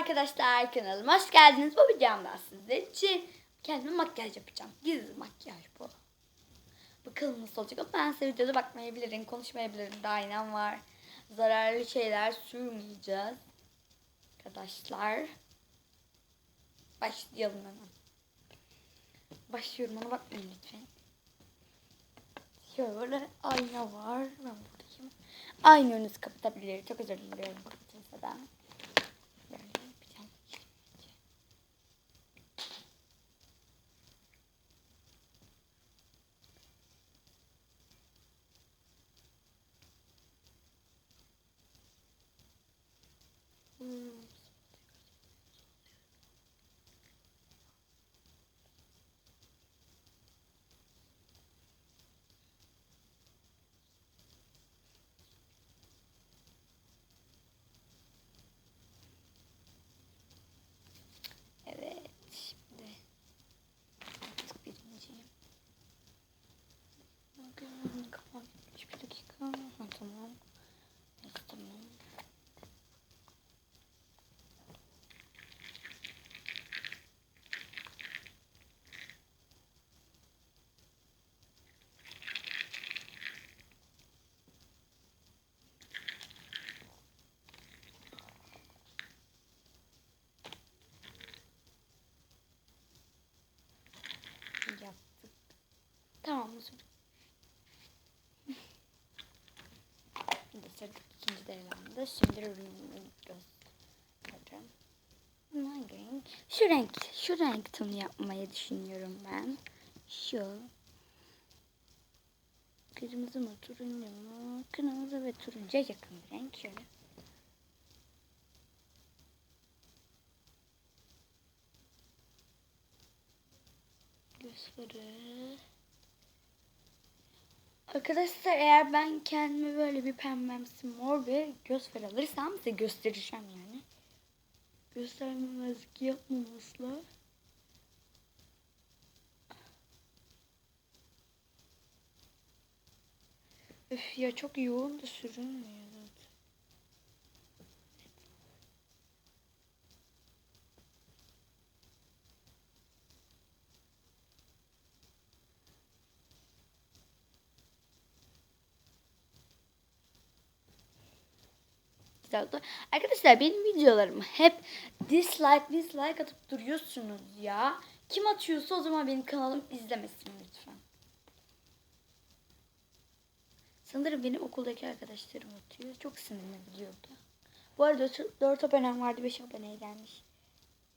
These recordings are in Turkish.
arkadaşlar kanalıma hoş geldiniz. Bu videomda sizler için kendime makyaj yapacağım. Gizli makyaj bu. Bakalım nasıl olacak ama ben size videoda bakmayabilirim, konuşmayabilirim. Daha var. Zararlı şeyler sürmeyeceğiz. Arkadaşlar. Başlayalım hemen. Başlıyorum ona bakmayın lütfen. Şöyle ayna var. Ben buradayım. Aynı önünüzü kapatabilir. Çok özür diliyorum kimseden. Böyle yapacağım. Hmm. Evet. Şimdi artık birinciyim. Bakın kafam gitmiş bir dakika. Ha, tamam. Evet, tamam. Yaptık. Tamam mı. Şimdi sürdük. İkinci de elendi. Şimdi ürünümü renk? Şu renk. Şu renk tonu yapmayı düşünüyorum ben. Şu. Kırmızı mı turuncu mu? Kırmızı ve turuncuya yakın bir renk. Şöyle. Göz farı. Arkadaşlar eğer ben kendime böyle bir pembemsi mor bir göz farı alırsam size göstereceğim yani. Göstermemezlik yapmamasla. Öf ya çok yoğun da sürünmüyor oldu. Arkadaşlar benim videolarımı hep dislike dislike atıp duruyorsunuz ya. Kim atıyorsa o zaman benim kanalım izlemesin lütfen. Sanırım benim okuldaki arkadaşlarım atıyor. Çok sinirli videoda. Bu arada 4 abonem vardı 5 aboneye gelmiş.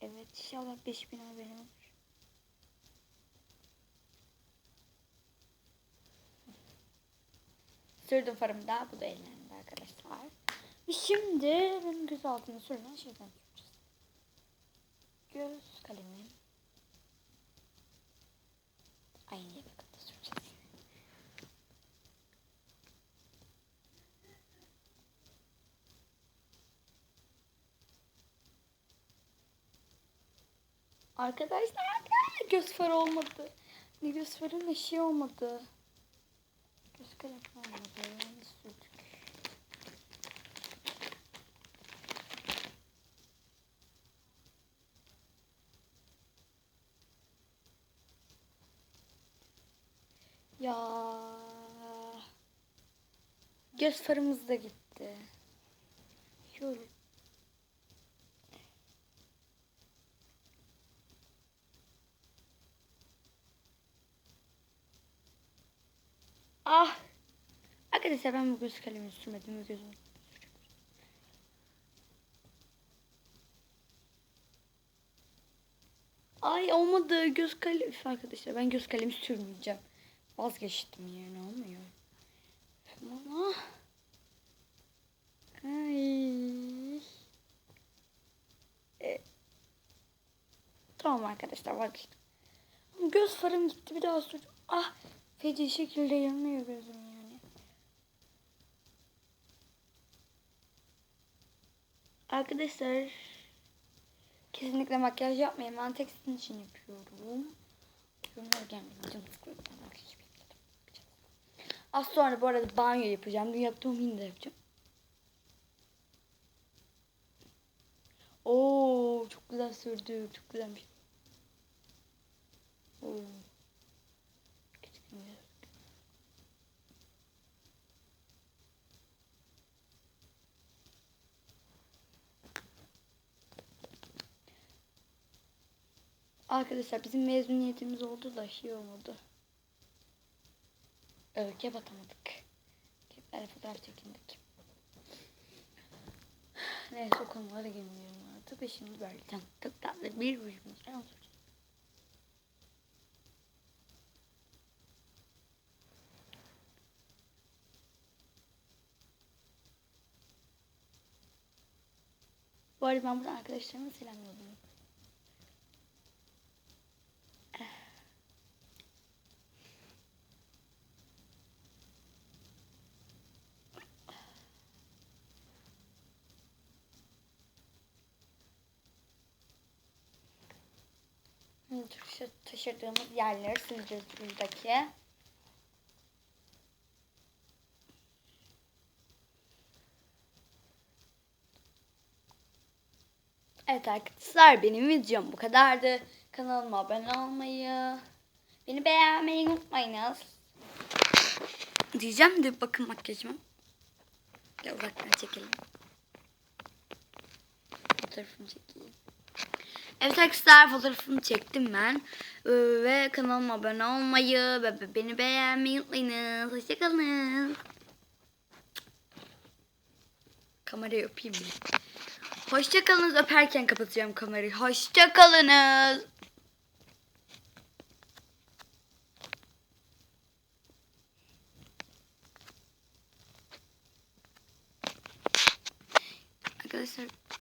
Evet inşallah 5000 abonem olur. Sürdüm farımı da bu da ellendi arkadaşlar. Şimdi benim göz altına sürülen şeyden süreceğiz. Göz kalemi. Aynı yakında süreceğiz. Arkadaşlar göz farı olmadı. Ne göz farı ne şey olmadı. Göz kalemi olmadı. Ne sürdük? Ya. Göz farımız da gitti. Şöyle. Ah. Arkadaşlar ben bu göz kalemini sürmedim ve gözümü Ay olmadı göz kalemi arkadaşlar ben göz kalemi sürmeyeceğim. Vazgeçtim yani olmuyor. Ama Ay. E. Tamam arkadaşlar vazgeçtim. Göz farım gitti bir daha süreceğim. Ah feci şekilde yanıyor gözüm yani. Arkadaşlar kesinlikle makyaj yapmayın. Ben tek sizin için yapıyorum. Yorumlar gelmiyor. Canım sıkılıyor. Az sonra bu arada banyo yapacağım. Dün yaptığım yine de yapacağım. Oo güzel sürdük. Çok güzelmiş. Oo. Arkadaşlar bizim mezuniyetimiz oldu da şey olmadı. Örge batamadık. Böyle fotoğraf çekindik. Neyse o konulara girmiyorum artık. Ve şimdi böyle çok tatlı bir rujumuz var. Bu arada ben buradan arkadaşlarıma selam yolluyorum. Taşı- taşırdığımız yerleri sileceğiz buradaki. Evet arkadaşlar benim videom bu kadardı. Kanalıma abone olmayı, beni beğenmeyi unutmayınız. Diyeceğim de bakın makyajıma. Ya uzaktan çekelim. Fotoğrafımı çekeyim. Evet arkadaşlar fotoğrafımı çektim ben. Ee, ve kanalıma abone olmayı ve beni beğenmeyi unutmayınız. Hoşçakalın. Kamerayı öpeyim bile. Hoşçakalınız öperken kapatacağım kamerayı. Hoşçakalınız. Arkadaşlar